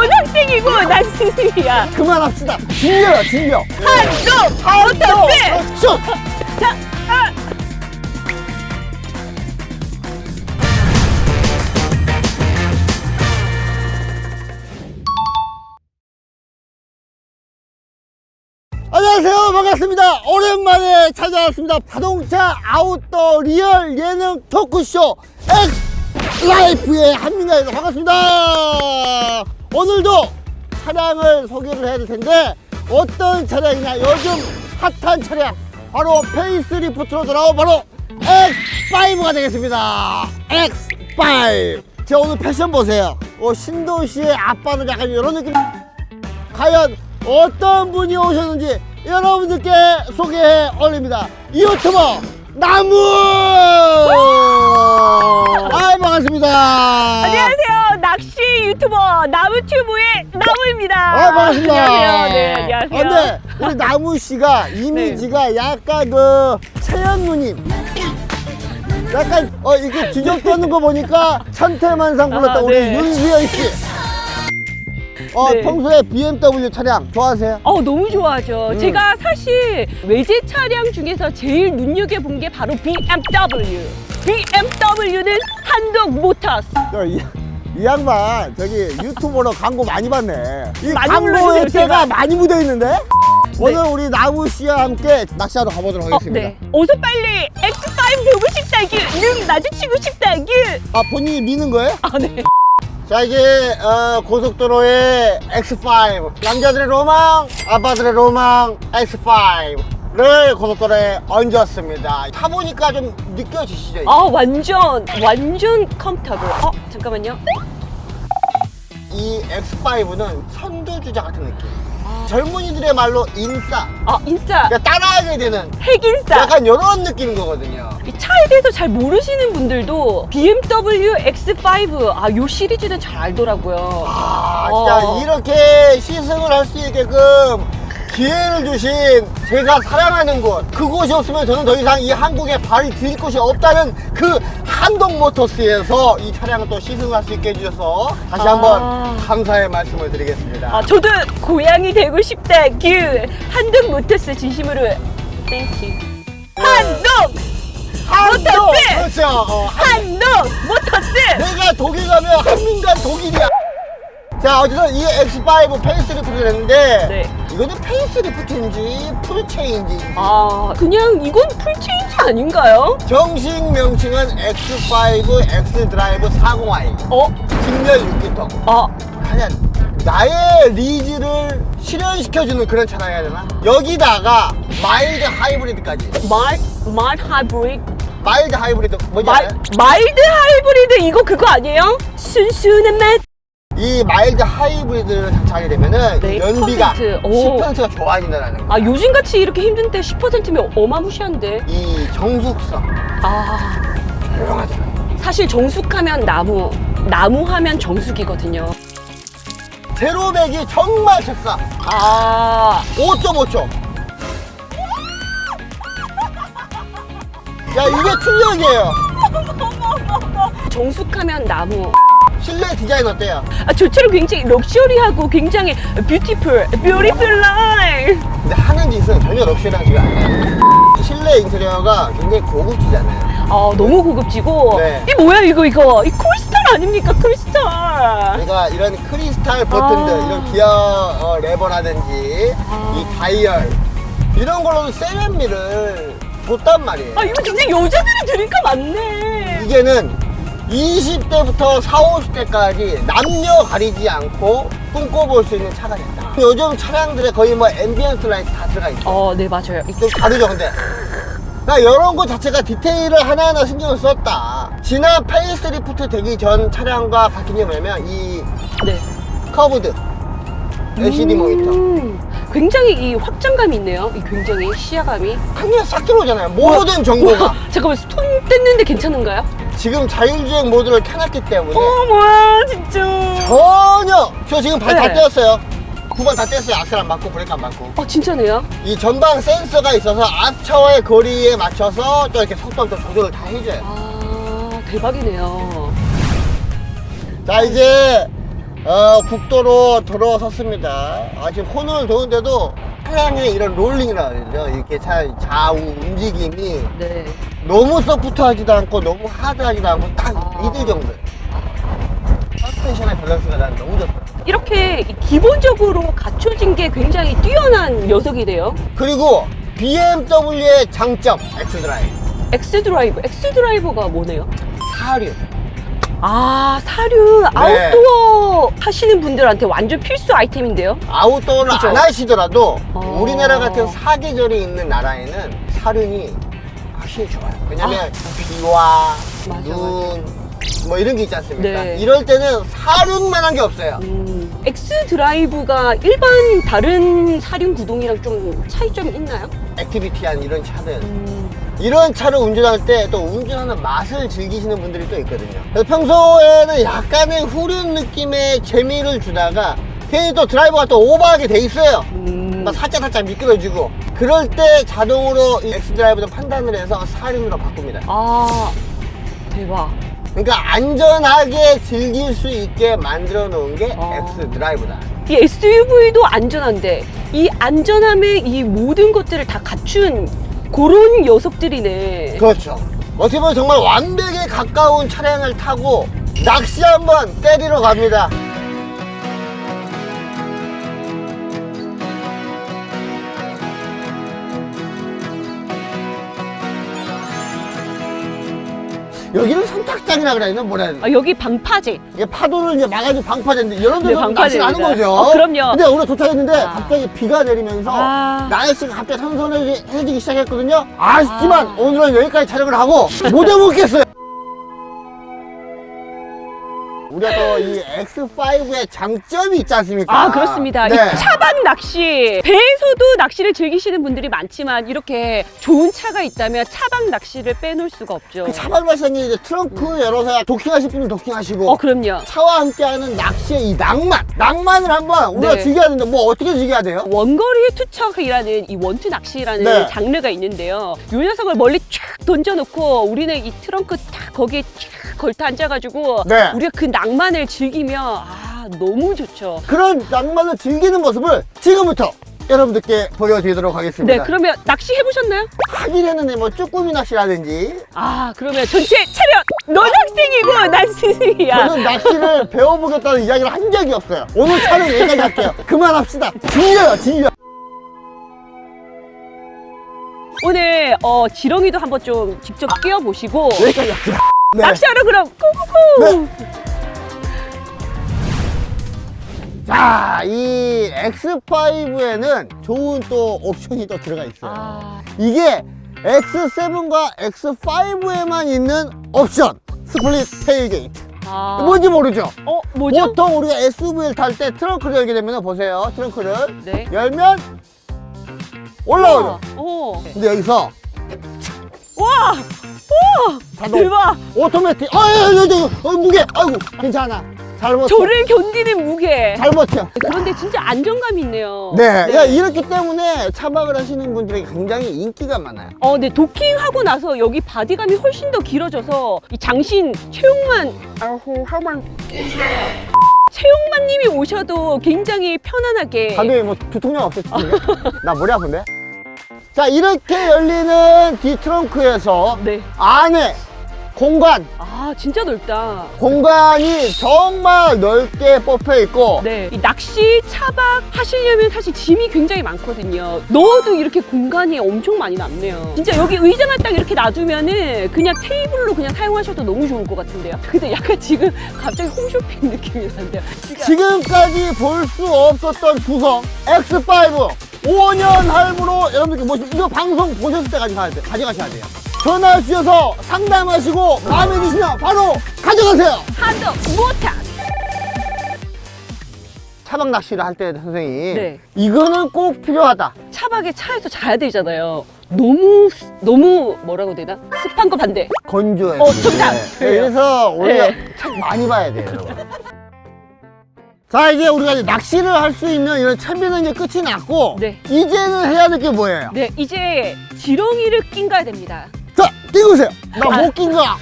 학생이고 난 스승이야. 그만합시다. 진려요, 진려. 한동 모터스. 쭉! 자, 아. 안녕하세요. 반갑습니다. 오랜만에 찾아왔습니다. 자동차 아웃도어 리얼 예능 토크쇼 X 라이프의 한민가입니다. 반갑습니다. 오늘도 차량을 소개를 해야 될 텐데 어떤 차량이냐 요즘 핫한 차량 바로 페이스리프트로 돌아온 바로 X5가 되겠습니다. X5. 제 오늘 패션 보세요. 어, 신도시의 아빠는 약간 이런 느낌. 과연 어떤 분이 오셨는지 여러분들께 소개해 올립니다. 유튜버 나무! 아 반갑습니다. 안녕하세요. 낚시 유튜버 나무튜브의 나무입니다. 아 반갑습니다. 안녕하세요. 네, 안녕하세요. 아, 근데 우리 나무 씨가 이미지가 약간 그 채연 누님. 약간 어 이렇게 주접 떠는 거 보니까 천태만상 불렀던 아, 우리 네. 윤수연 씨. 어 네. 평소에 BMW 차량 좋아하세요? 어 너무 좋아하죠. 음. 제가 사실 외제 차량 중에서 제일 눈여겨 본 게 바로 BMW. BMW는 한독 모터스. 야, 이, 이 양반 저기 유튜버로 광고 많이 받네. 이 많이 광고의 때가 제발. 많이 묻어 있는데. 오늘 우리 나무 씨와 함께 낚시하러 가보도록 어, 하겠습니다. 네. 어서 빨리 X5 보고 싶다규, 눈 마주치고 싶다규. 아 본인이 미는 거예요? 아 네. 자 이제 어, 고속도로의 X5 남자들의 로망, 아빠들의 로망 X5 를 고속도로에 얹었습니다. 타보니까 좀 느껴지시죠? 아 완전 완전 컴퓨터블. 어 잠깐만요. 이 X5는 선두주자 같은 느낌. 젊은이들의 말로 인싸. 아 인싸 그러니까 따라하게 되는 핵인싸. 약간 이런 느낌인 거거든요. 이 차에 대해서 잘 모르시는 분들도 BMW X5 아 요 시리즈는 잘 알더라고요. 아, 진짜 어. 이렇게 시승을 할 수 있게끔 기회를 주신 제가 사랑하는 곳 그곳이 없으면 저는 더 이상 이 한국에 발이 들일 곳이 없다는 그 한동 모터스에서 이 차량을 또 시승을 할수 있게 해주셔서 다시 아. 한번 감사의 말씀을 드리겠습니다. 아 저도 고향이 되고 싶다 규 한동 모터스 진심으로 땡큐. 한동! 모터스! 그렇죠. 어, 한동 모터스. 내가 독일 가면 한민간 독일이야. 자, 어쨌든 이 X5 페이스리프트를 했는데 네. 이거는 페이스리프트인지 풀체인지 아 그냥 이건 풀체인지 아닌가요? 정식 명칭은 X5 X 드라이브 40i 어? 직렬 6기통 아 하여간 나의 리즈를 실현시켜주는 그런 차량 해야 되나? 여기다가 마일드 하이브리드까지 말, 말 하이브리드 마일드 하이브리드 뭔지 말, 알아요? 마일드 하이브리드 이거 그거 아니에요? 순수한 맛 이 마일드 하이브리드를 장착하게 되면은 네, 연비가 10%. 오. 10%가 좋아진다는 거 아 요즘같이 이렇게 힘든 때 10%면 어마무시한데? 이 정숙성. 아. 조용하잖아요 사실 정숙하면 나무 나무 하면 정숙이거든요. 제로백이 정말 적사. 아. 5.5초 야 이게 출력이에요. 정숙하면 나무 실내 디자인 어때요? 아 저처럼 굉장히 럭셔리하고 굉장히 뷰티풀 뷰티풀 라인 근데 하는 짓은 전혀 럭셔리한 지가 아니에요. 실내 인테리어가 굉장히 고급지잖아요. 아 너무 고급지고. 네. 이 뭐야 이거 이거? 이 콜스tar 아닙니까 콜스tar 그러니까 이런 크리스탈 버튼들 아. 이런 기어 어, 레버라든지 아. 이 다이얼 이런 걸로도 세련미를 줬단 말이에요. 아 이거 진짜 여자들이 들으니까 맞네. 이게는 20대부터 40, 50대까지 남녀 가리지 않고 꿈꿔볼 수 있는 차가 됐다. 요즘 차량들에 거의 뭐 앰비언트 라이트 다 들어가 있죠. 어네 맞아요 좀 다르죠, 근데. 그러니까 이런 거 자체가 디테일을 하나하나 신경을 썼다. 지난 페이스리프트 되기 전 차량과 바뀐 게 뭐냐면 이 네. 커브드 LCD 모니터. 음, 굉장히 이 확장감이 있네요. 이 굉장히 시야감이. 한눈에 싹 들어오잖아요. 모든 정보가. 잠깐만 스톤 뗐는데 괜찮은가요? 지금 자율주행 모드를 켜놨기 때문에 어 뭐야 진짜. 전혀 저 지금 발 다 네. 떼었어요. 9번 다 떼었어요. 악셀 안 맞고 브레이크 안 맞고. 어 진짜네요. 이 전방 센서가 있어서 앞차와의 거리에 맞춰서 또 이렇게 속도를 또 조절을 다 해줘요. 아 대박이네요. 자 이제 어, 국도로 들어섰습니다. 아, 지금 코너를 도는데도 차량의 이런 롤링이라 그러죠. 이렇게 차, 좌우 움직임이 네. 너무 소프트하지도 않고 너무 하드하지도 않고 딱 아. 미들 정도. 서스펜션의 밸런스가 난 너무 좋다. 이렇게 이 기본적으로 갖춰진 게 굉장히 뛰어난 녀석이래요. 그리고 BMW의 장점, 엑스드라이브. 엑스 드라이브. 엑스 드라이브가 뭐네요? 사륜. 아, 사륜. 아웃도어 하시는 분들한테 완전 필수 아이템인데요. 아웃도어를 그죠? 안 하시더라도 어. 우리나라 같은 사계절이 있는 나라에는 사륜이 확실히 좋아요. 왜냐면 비와 맞아, 눈, 뭐 이런 게 있지 않습니까? 네. 이럴 때는 사륜만한 게 없어요. 음, 엑스 드라이브가 일반 다른 사륜 구동이랑 좀 차이점이 있나요? 액티비티한 이런 차들. 음, 이런 차를 운전할 때 또 운전하는 맛을 즐기시는 분들이 또 있거든요. 그래서 평소에는 약간의 후륜 느낌의 재미를 주다가 괜히 또 드라이버가 또 오버하게 돼 있어요. 음. 막 살짝 살짝 미끄러지고 그럴 때 자동으로 이 엑스드라이브도 판단을 해서 사륜으로 바꿉니다. 아, 대박. 그러니까 안전하게 즐길 수 있게 만들어 놓은 게 아. 엑스드라이브다. 이 SUV도 안전한데 이 안전함의 이 모든 것들을 다 갖춘 그런 녀석들이네. 그렇죠. 어떻게 보면 정말 완벽에 가까운 차량을 타고 낚시 한번 때리러 갑니다. 여기는 선착장이라 그래야 되나 뭐라 해야 되나 아, 여기 방파제. 이게 파도를 이제 막아주는 방파제인데 여러분들 네, 도 방파제입니다. 하는 거죠? 어, 그럼요. 근데 우리가 도착했는데 아. 갑자기 비가 내리면서 아. 날씨가 갑자기 선선해지기 시작했거든요 아쉽지만 아. 오늘은 여기까지 촬영을 하고 못 해먹겠어요 또이 X5의 장점이 있지 않습니까? 아, 그렇습니다. 네. 이 차박 낚시. 배에서도 낚시를 즐기시는 분들이 많지만 이렇게 좋은 차가 있다면 차박 낚시를 빼놓을 수가 없죠. 그 차박 발생이 이제 트렁크 열어서 도킹하실 분은 도킹하시고 어, 그럼요. 차와 함께하는 낚시의 이 낭만 낭만을 한번 우리가 네. 즐겨야 되는데 뭐 어떻게 즐겨야 돼요? 원거리 투척이라는 이 원투 낚시라는 네. 장르가 있는데요. 이 녀석을 멀리 쫙 던져놓고 우리는 이 트렁크 딱 거기에 쫙 걸터 앉아가지고 네. 우리가 그 낭만 을 즐기면 아 너무 좋죠. 그런 낭만을 즐기는 모습을 지금부터 여러분들께 보여드리도록 하겠습니다. 네, 그러면 낚시 해보셨나요? 하긴 했는데 뭐 쭈꾸미 낚시라든지 아 그러면 전체 차렷 넌 학생이고 난 스승이야. 저는 낚시를 배워보겠다는 이야기를 한 적이 없어요. 오늘 촬영 여기까지 할게요. 그만합시다. 질려요, 질려. 오늘 어, 지렁이도 한번 좀 직접 끼워보시고 여기까지 할게요. 네. 낚시하러 그럼 고고고. 자, 이 X5에는 좋은 또 옵션이 또 들어가 있어요. 아, 이게 X7과 X5에만 있는 옵션. 스플릿 테일게이트. 아. 뭔지 모르죠? 어 뭐죠? 보통 우리가 SUV를 탈 때 트렁크를 열게 되면 보세요. 트렁크를 네. 열면 올라오죠. 어. 근데 여기서 와! 와! 자동 대박! 오토매틱. 아, 야, 야, 야, 야, 어, 무게. 아이고, 괜찮아. 잘 버텨. 저를 견디는 무게. 잘 버텨. 그런데 진짜 안정감이 있네요. 네. 야, 이렇기 때문에 차박을 하시는 분들이 굉장히 인기가 많아요. 어, 네, 도킹하고 나서 여기 바디감이 훨씬 더 길어져서 이 장신 최용만, 아후, 하만. 최용만 님이 오셔도 굉장히 편안하게. 감독님 뭐 두통령 없어? 두통령? 나 머리 아픈데? 자, 이렇게 열리는 뒤트렁크에서 네. 안에 공간, 아, 진짜 넓다. 공간이 정말 넓게 뽑혀 있고 네. 이 낚시, 차박 하시려면 사실 짐이 굉장히 많거든요. 넣어도 이렇게 공간이 엄청 많이 남네요. 진짜 여기 의자만 딱 이렇게 놔두면은 그냥 테이블로 그냥 사용하셔도 너무 좋을 것 같은데요. 근데 약간 지금 갑자기 홈쇼핑 느낌이 나는데요. 지금까지 볼 수 없었던 구성 X5 5년 할부로 여러분들께 모시고 이거 방송 보셨을 때까지 가야 돼, 가져가셔야 돼요. 전화 주셔서 상담하시고 마음에 드시면 바로 가져가세요. 한도 못한. 차박 낚시를 할 때 선생님 네. 이거는 꼭 필요하다. 차박에 차에서 자야 되잖아요. 너무 너무 뭐라고 되나? 습한 거 반대. 건조해요. 어, 정답. 네. 그래서 우리가 네. 책 많이 봐야 돼요, 여러분. 자, 이제 우리가 이제 낚시를 할 수 있는 이런 채비는 이제 끝이 났고, 네. 이제는 해야 될 게 뭐예요? 네, 이제 지렁이를 낀 가야 됩니다. 자, 끼우세요. 나 아. 못낀 거야.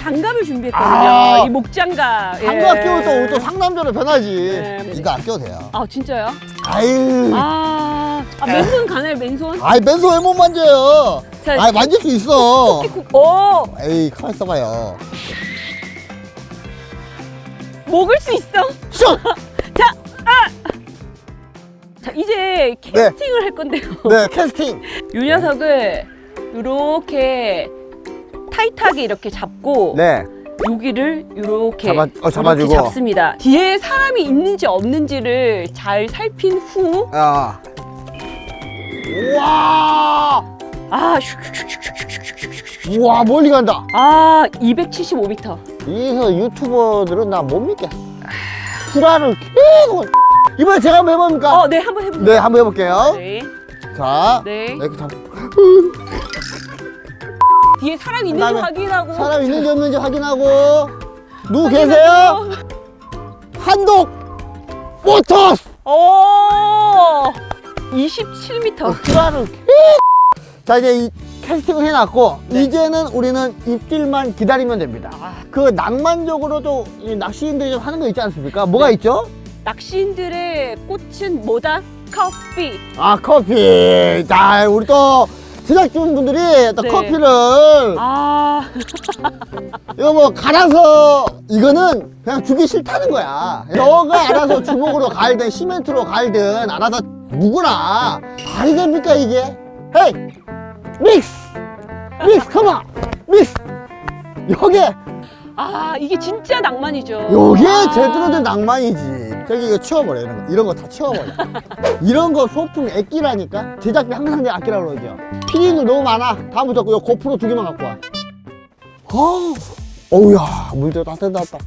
장갑을 준비했거든요. 아. 이 목장갑. 예. 장갑 끼우면 또 우리 또 상남자로 변하지. 네. 이거 안 껴도 돼요. 아 진짜요? 아유. 아, 아 맨손 가나요 맨손? 아이 맨손 왜 못 만져요? 자, 아이 만질 수 있어. 오 에이 가만 있어봐요. 먹을 수 있어. 슉! 자 이제 캐스팅을 할 건데요. 네 캐스팅. 이 녀석을 이렇게 타이트하게 이렇게 잡고 네. 여기를 이렇게 잡아- 어, 잡아주고. 이렇게 잡습니다. 뒤에 사람이 있는지 없는지를 잘 살핀 후 아. 우와. 아, 슉슉슉슉슉슉슉슉슉. 우와 멀리 간다. 아, 275m. 이서 유튜버들은 나 못 믿겠어. 구라를 계속. 이번에 제가 한번 해봅니까? 어, 네, 한번 해볼게요. 네, 한번 해볼게요. 네. 자, 네. 이렇게 잡. 뒤에 사람이 있는지 그다음에 확인하고. 사람 있는지 없는지 확인하고. 누구 계세요? 한독 모터스. 오! 27m. 구라를 계속. 자, 이제 이 캐스팅을 해놨고, 네. 이제는 우리는 입질만 기다리면 됩니다. 아, 그 낭만적으로도 이 낚시인들이 좀 하는 거 있지 않습니까? 뭐가 있죠? 낚시인들의 꽃은 뭐다? 커피. 아 커피 자 우리 또 제작진 분들이 또 네. 커피를 아, 이거 뭐 갈아서 이거는 그냥 주기 싫다는 거야. 너가 알아서 주먹으로 갈든 시멘트로 갈든 알아서 누구나 말이 됩니까 이게? 헤이! 믹스! 믹스 컴온 믹스! 요게 아, 이게 진짜 낭만이죠. 요게 아. 제대로 된 낭만이지 저기 이거 치워버려 이런 거. 이런 거 다 치워버려. 이런 거 소품 애끼라니까? 제작비 항상 내가 아끼라고 그러죠. 피디들 너무 많아. 다음부터 요 고프로 두 개만 갖고 와. 어우 어우야 물도 따뜻하다.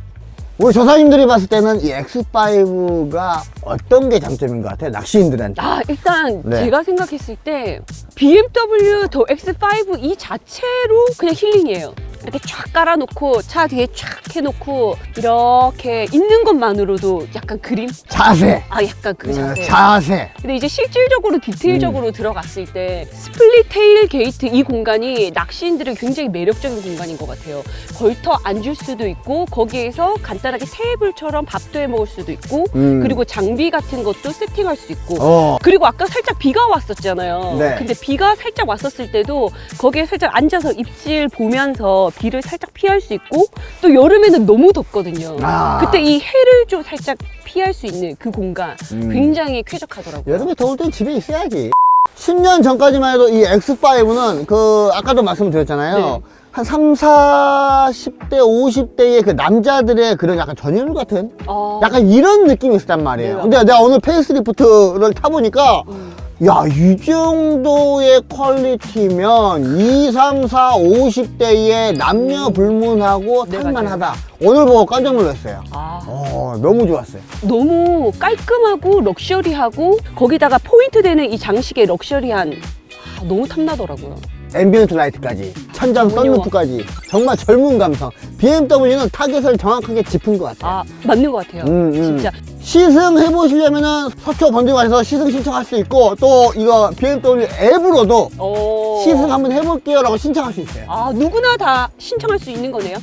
우리 조사님들이 봤을 때는 이 X5가 어떤 게 장점인 것 같아 낚시인들한테? 아, 일단 네. 제가 생각했을 때 BMW 더 X5 이 자체로 그냥 힐링이에요. 이렇게 쫙 깔아놓고 차 뒤에 쫙 해놓고 이렇게 있는 것만으로도 약간 그림? 자세 아, 약간 그 어, 자세. 자세 근데 이제 실질적으로 디테일적으로 음. 들어갔을 때 스플릿 테일 게이트 이 공간이 낚시인들은 굉장히 매력적인 공간인 것 같아요. 걸터 앉을 수도 있고 거기에서 간단하게 테이블처럼 밥도 해 먹을 수도 있고 음. 그리고 장비 같은 것도 세팅할 수 있고 어 그리고 아까 살짝 비가 왔었잖아요. 네. 근데 비가 살짝 왔었을 때도 거기에 살짝 앉아서 입질 보면서 비를 살짝 피할 수 있고 또 여름에는 너무 덥거든요. 아. 그때 이 해를 좀 살짝 피할 수 있는 그 공간 음. 굉장히 쾌적하더라고요. 여름에 더울 땐 집에 있어야지. 10년 전까지만 해도 이 X5는 그 아까도 말씀드렸잖아요. 네. 한 3, 40대, 50대의 그 남자들의 그런 약간 전율 같은 어. 약간 이런 느낌이 있었단 말이에요. 네. 근데 내가 오늘 페이스리프트를 타보니까 음. 야, 이 정도의 퀄리티면 2, 3, 4, 50대의 남녀 불문하고 네, 탈만하다. 오늘 보고 깜짝 놀랐어요. 아, 어, 너무 좋았어요. 너무 깔끔하고 럭셔리하고 거기다가 포인트 되는 이 장식의 럭셔리한 아, 너무 탐나더라고요. 앰비언트 라이트까지 천장 썬루프까지 정말 젊은 감성 BMW는 타겟을 정확하게 짚은 것 같아요 아 맞는 것 같아요. 음, 음. 진짜 시승 해보시려면 서초 번들관에서 시승 신청할 수 있고 또 이거 BMW 앱으로도 어. 시승 한번 해볼게요 라고 신청할 수 있어요 아 누구나 다 신청할 수 있는 거네요.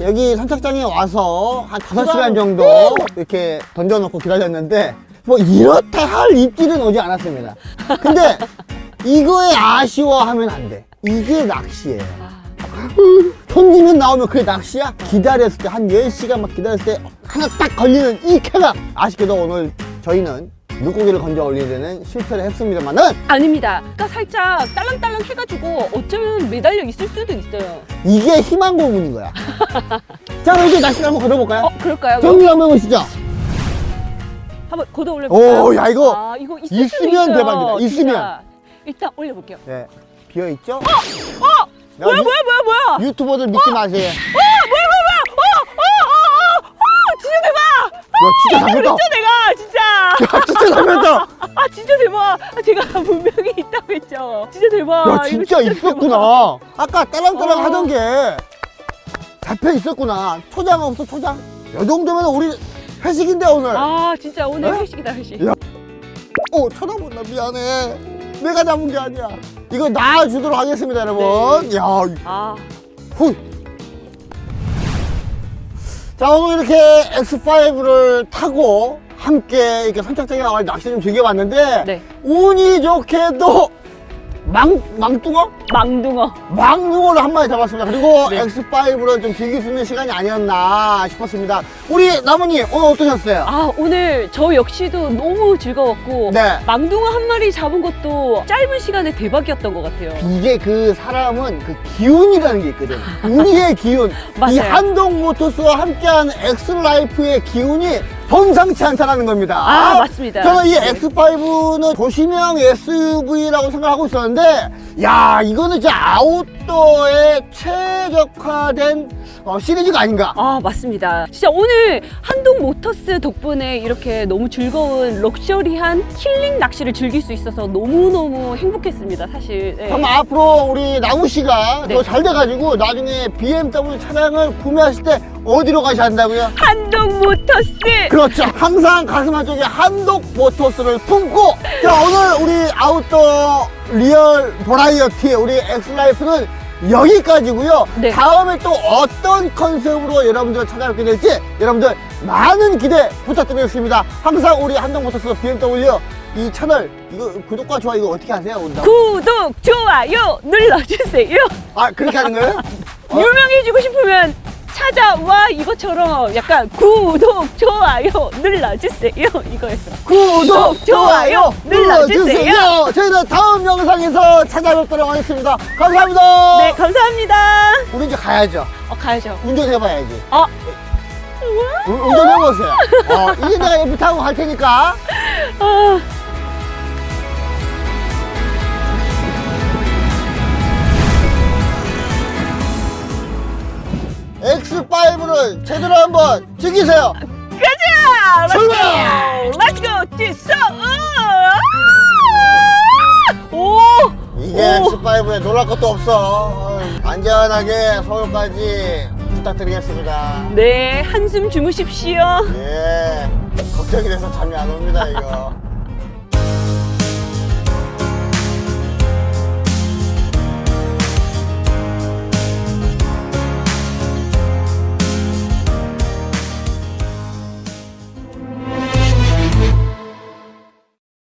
여기 선착장에 와서 한 5시간 정도 이렇게 던져놓고 기다렸는데 뭐 이렇다 할 입질은 오지 않았습니다. 근데 이거에 아쉬워하면 안 돼. 이게 낚시예요. 아, 던지면 나오면 그게 낚시야? 기다렸을 때한 10시간 막 기다렸을 때 하나 딱 걸리는 이 캐가 아쉽게도 오늘 저희는 물고기를 건져 올리려는 실패를 했습니다만은 아닙니다. 그러니까 살짝 딸랑딸랑 해가지고 어쩌면 매달려 있을 수도 있어요. 이게 희망 고문인 거야 자 그럼 이제 낚시를 한번 걸어볼까요? 어 그럴까요? 정리 한번 해보시죠 한번 걷어 올려볼까요? 오, 야, 이거 아, 이거 있을 있으면 있어요, 대박이다. 진짜. 있으면. 일단 올려볼게요. 네 비어 있죠? 어! 뭐야 뭐야 뭐야 뭐야? 유튜버들 믿지 마세요 야 어 뭐야 뭐야 뭐야? 어어어어 어, 어, 진짜! 진짜 잡혔다 진짜 내가 진짜. 야 진짜 잡혔다 아 진짜 대박. 아, 제가 분명히 있다고 했죠. 진짜 대박. 야 이거 진짜 대박. 있었구나 아까 딸랑딸랑 어. 하던 게 잡혀 있었구나 초장 없어 초장 이 정도면 우리 회식인데 오늘 아 진짜 오늘 어? 회식이다 회식. 야. 오 쳐다본다 미안해 내가 잡은 게 아니야 이거 놔주도록 하겠습니다 여러분 네. 야아 후. 자 오늘 이렇게 X5를 타고 함께 이렇게 선착장에 나와 낚시 좀 즐겨봤는데 네. 운이 좋게도 망, 망뚱어? 망둥어. 망둥어를 한 마리 잡았습니다. 그리고 네. X5를 좀 즐길 수 있는 시간이 아니었나 싶었습니다. 우리 나무님 오늘 어떠셨어요? 아 오늘 저 역시도 너무 즐거웠고 네. 망둥어 한 마리 잡은 것도 짧은 시간에 대박이었던 것 같아요. 이게 그 사람은 그 기운이라는 게 있거든. 우리의 기운. 맞아요. 이 한동 모터스와 함께한 엑스라이프의 기운이 범상치 않다는 겁니다. 아, 맞습니다. 저는 이 네. X5는 도시명 SUV라고 생각하고 있었는데, 야, 이거는 진짜 아웃도어에 최적화된 어, 시리즈가 아닌가. 아 맞습니다. 진짜 오늘 한동 모터스 덕분에 이렇게 너무 즐거운 럭셔리한 힐링 낚시를 즐길 수 있어서 너무 너무 행복했습니다. 사실. 네. 그럼 앞으로 우리 나무 씨가 네. 더 잘 돼가지고 나중에 BMW 차량을 구매하실 때 어디로 가셔야 한다고요? 한동 모터스. 그렇죠. 항상 가슴 한쪽에 한독 모터스를 품고 자 오늘 우리 아웃도어 리얼 버라이어티 우리 엑스라이프는 여기까지고요. 네. 다음에 또 어떤 컨셉으로 여러분들 찾아뵙게 될지 여러분들 많은 기대 부탁드리겠습니다. 항상 우리 한독 모터스 BMW 이 채널 이거 구독과 좋아요 이거 어떻게 하세요? 온다. 구독 좋아요 눌러주세요. 아 그렇게 하는 거예요? 어? 유명해지고 싶으면 찾아와 이것처럼 약간 구독 좋아요 눌러주세요 이거예요. 구독, 좋아요 눌러주세요. 저희는 다음 영상에서 찾아뵙도록 하겠습니다. 감사합니다. 네 감사합니다. 우리 이제 가야죠. 어 가야죠. 운전해봐야지. 어 운- 운전해보세요. 어, 이제 내가 옆에 타고 갈 테니까. 아. X5를 제대로 한번 즐기세요. 가자! 출발! Let's go! 뛰어! 오! 이게 오! X5에 놀랄 것도 없어. 어, 안전하게 서울까지 부탁드리겠습니다. 네, 한숨 주무십시오. 예. 걱정이 돼서 잠이 안 옵니다, 이거.